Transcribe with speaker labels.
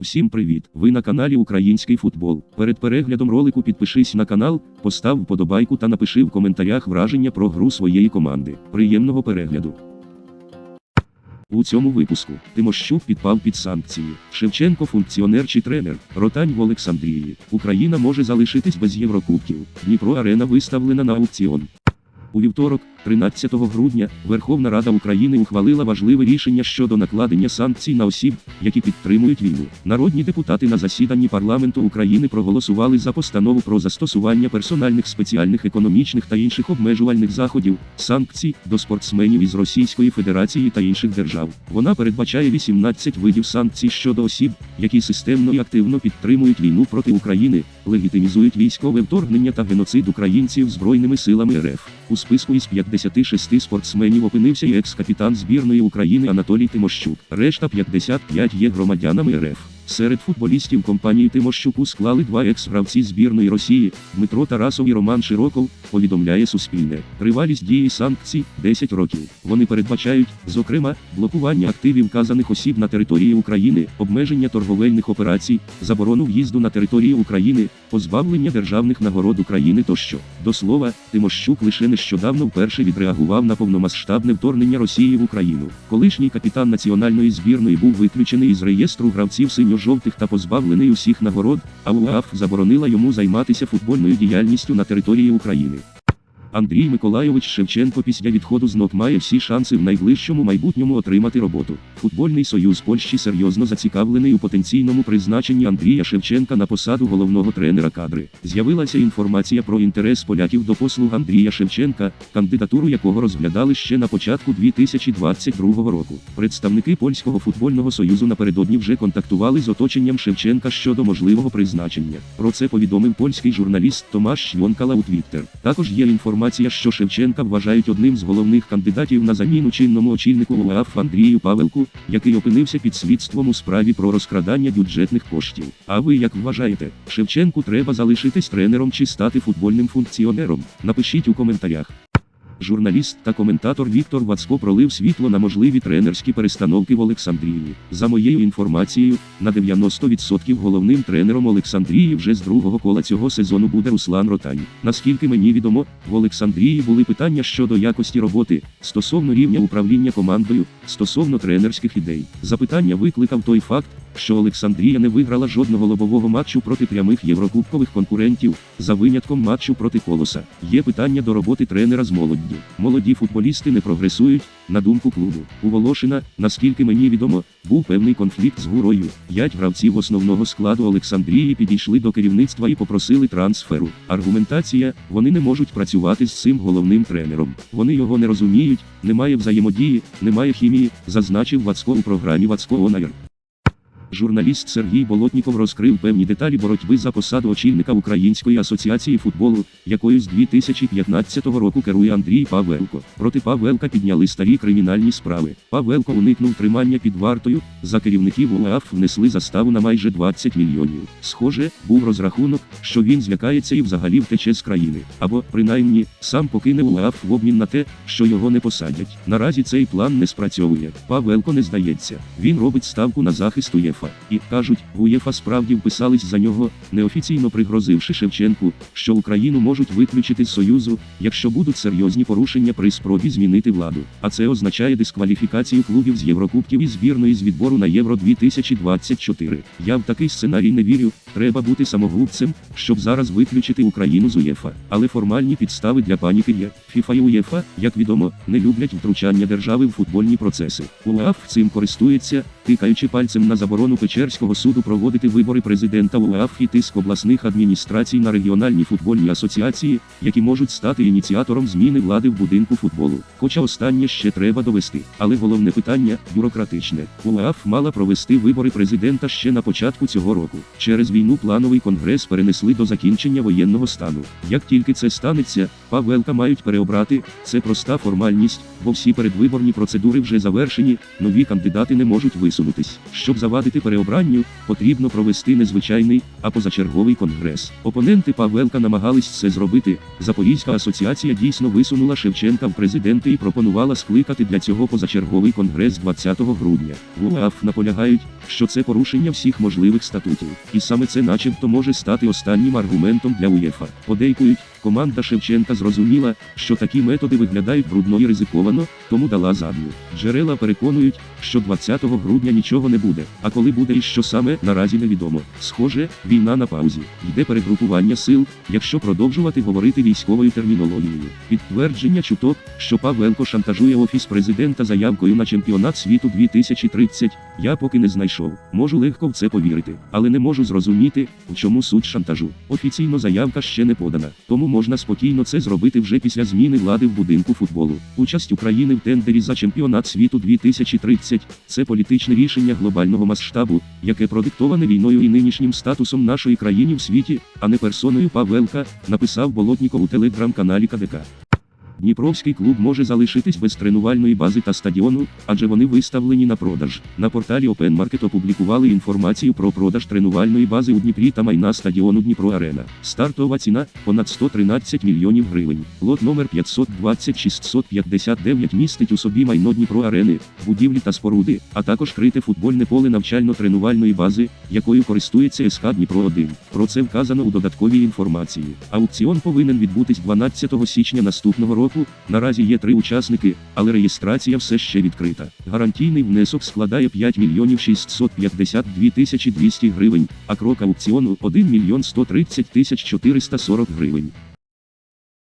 Speaker 1: Всім привіт! Ви на каналі Український футбол. Перед переглядом ролику підпишись на канал, постав вподобайку та напиши в коментарях враження про гру своєї команди. Приємного перегляду! У цьому випуску Тимощук підпав під санкції. Шевченко функціонер чи тренер. Ротань в Олександрії. Україна може залишитись без Єврокубків. Дніпро Арена виставлена на аукціон. У вівторок, 13 грудня, Верховна Рада України ухвалила важливе рішення щодо накладення санкцій на осіб, які підтримують війну. Народні депутати на засіданні парламенту України проголосували за постанову про застосування персональних спеціальних економічних та інших обмежувальних заходів, санкцій до спортсменів із Російської Федерації та інших держав. Вона передбачає 18 видів санкцій щодо осіб, які системно і активно підтримують війну проти України, легітимізують військове вторгнення та геноцид українців збройними силами РФ. У списку із 56 спортсменів опинився і екс-капітан збірної України Анатолій Тимощук. Решта 55 є громадянами РФ. Серед футболістів компанії Тимощуку склали два екс-гравці збірної Росії Дмитро Тарасов і Роман Широков, повідомляє Суспільне. Тривалість дії санкцій 10 років. Вони передбачають, зокрема, блокування активів вказаних осіб на території України, обмеження торговельних операцій, заборону в'їзду на територію України, позбавлення державних нагород України тощо. До слова, Тимощук лише нещодавно вперше відреагував на повномасштабне вторгнення Росії в Україну. Колишній капітан національної збірної був виключений із реєстру гравців синьо-жовтих та позбавлений усіх нагород, а УАФ заборонила йому займатися футбольною діяльністю на території України. Андрій Миколайович Шевченко після відходу з НОК має всі шанси в найближчому майбутньому отримати роботу. Футбольний союз Польщі серйозно зацікавлений у потенційному призначенні Андрія Шевченка на посаду головного тренера кадри. З'явилася інформація про інтерес поляків до послуг Андрія Шевченка, кандидатуру якого розглядали ще на початку 2022 року. Представники польського футбольного союзу напередодні вже контактували з оточенням Шевченка щодо можливого призначення. Про це повідомив польський журналіст Томаш Щонкала у Твіттер. Також є інформація, що Шевченка вважають одним з головних кандидатів на заміну чинному очільнику УАФ Андрію Павелку, який опинився під слідством у справі про розкрадання бюджетних коштів. А ви як вважаєте, Шевченку треба залишитись тренером чи стати футбольним функціонером? Напишіть у коментарях. Журналіст та коментатор Віктор Вацко пролив світло на можливі тренерські перестановки в Олександрії. За моєю інформацією, на 90% головним тренером Олександрії вже з другого кола цього сезону буде Руслан Ротань. Наскільки мені відомо, в Олександрії були питання щодо якості роботи, стосовно рівня управління командою, стосовно тренерських ідей. Запитання викликав той факт, що Олександрія не виграла жодного лобового матчу проти прямих єврокубкових конкурентів, за винятком матчу проти колоса. Є питання до роботи тренера з молоддю. Молоді футболісти не прогресують, на думку клубу. У Волошина, наскільки мені відомо, був певний конфлікт з гурою. П'ять гравців основного складу Олександрії підійшли до керівництва і попросили трансферу. Аргументація: вони не можуть працювати з цим головним тренером. Вони його не розуміють, немає взаємодії, немає хімії, зазначив Вацко у програмі Вацко Онайр. Журналіст Сергій Болотніков розкрив певні деталі боротьби за посаду очільника Української асоціації футболу, якою з 2015 року керує Андрій Павелко. Проти Павелка підняли старі кримінальні справи. Павелко уникнув тримання під вартою. За керівників УАФ внесли заставу на майже 20 мільйонів. Схоже, був розрахунок, що він злякається і взагалі втече з країни. Або, принаймні, сам покине УАФ в обмін на те, що його не посадять. Наразі цей план не спрацьовує. Павелко не здається. Він робить ставку на захист УЄФА. І кажуть, УЄФА справді вписались за нього, неофіційно пригрозивши Шевченку, що Україну можуть виключити з Союзу, якщо будуть серйозні порушення при спробі змінити владу. А це означає дискваліфікацію клубів з Єврокубків і збірної з відбору на Євро 2024. Я в такий сценарій не вірю. Треба бути самогубцем, щоб зараз виключити Україну з УЄФА. Але формальні підстави для паніки є. ФІФА і УЄФА, як відомо, не люблять втручання держави в футбольні процеси. УАФ цим користується, тикаючи пальцем на заборону Печерського суду проводити вибори президента УАФ і тиск обласних адміністрацій на регіональні футбольні асоціації, які можуть стати ініціатором зміни влади в будинку футболу. Хоча останнє ще треба довести. Але головне питання бюрократичне. УАФ мала провести вибори президента ще на початку цього року. Через війну плановий конгрес перенесли до закінчення воєнного стану. Як тільки це станеться, Павелка мають переобрати. Це проста формальність, бо всі передвиборні процедури вже завершені, нові кандидати не можуть висунути. Висунутись. Щоб завадити переобранню, потрібно провести не звичайний, а позачерговий конгрес. Опоненти Павелка намагались це зробити. Запорізька асоціація дійсно висунула Шевченка в президенти і пропонувала скликати для цього позачерговий конгрес 20 грудня. В УАФ наполягають, що це порушення всіх можливих статутів. І саме це начебто може стати останнім аргументом для УЄФА. Подейкують, команда Шевченка зрозуміла, що такі методи виглядають брудно і ризиковано, тому дала задню. Джерела переконують, що 20 грудня нічого не буде, а коли буде і що саме, наразі невідомо. Схоже, війна на паузі. Йде перегрупування сил, якщо продовжувати говорити військовою термінологією. Підтвердження чуток, що Павленко шантажує офіс президента заявкою на чемпіонат світу 2030, я поки не знайшов. Можу легко в це повірити, але не можу зрозуміти, в чому суть шантажу. Офіційно заявка ще не подана, тому можна спокійно це зробити вже після зміни влади в будинку футболу. Участь України в тендері за чемпіонат світу 2030 – це політичне рішення глобального масштабу, яке продиктоване війною і нинішнім статусом нашої країни в світі, а не персоною Павелка, написав Болотніков у телеграм-каналі КДК. Дніпровський клуб може залишитись без тренувальної бази та стадіону, адже вони виставлені на продаж. На порталі Open Market опублікували інформацію про продаж тренувальної бази у Дніпрі та майна стадіону Дніпро Арена. Стартова ціна понад 113 мільйонів гривень. Лот номер 520-659 містить у собі майно Дніпро Арени, будівлі та споруди, а також крите футбольне поле навчально-тренувальної бази, якою користується СК Дніпро 1. Про це вказано у додатковій інформації. Аукціон повинен відбутись 12 січня наступного року. Наразі є три учасники, але реєстрація все ще відкрита. Гарантійний внесок складає 5 мільйонів 652 тисячі 200 гривень, а крок аукціону 1 мільйон 130 тисяч 440 гривень.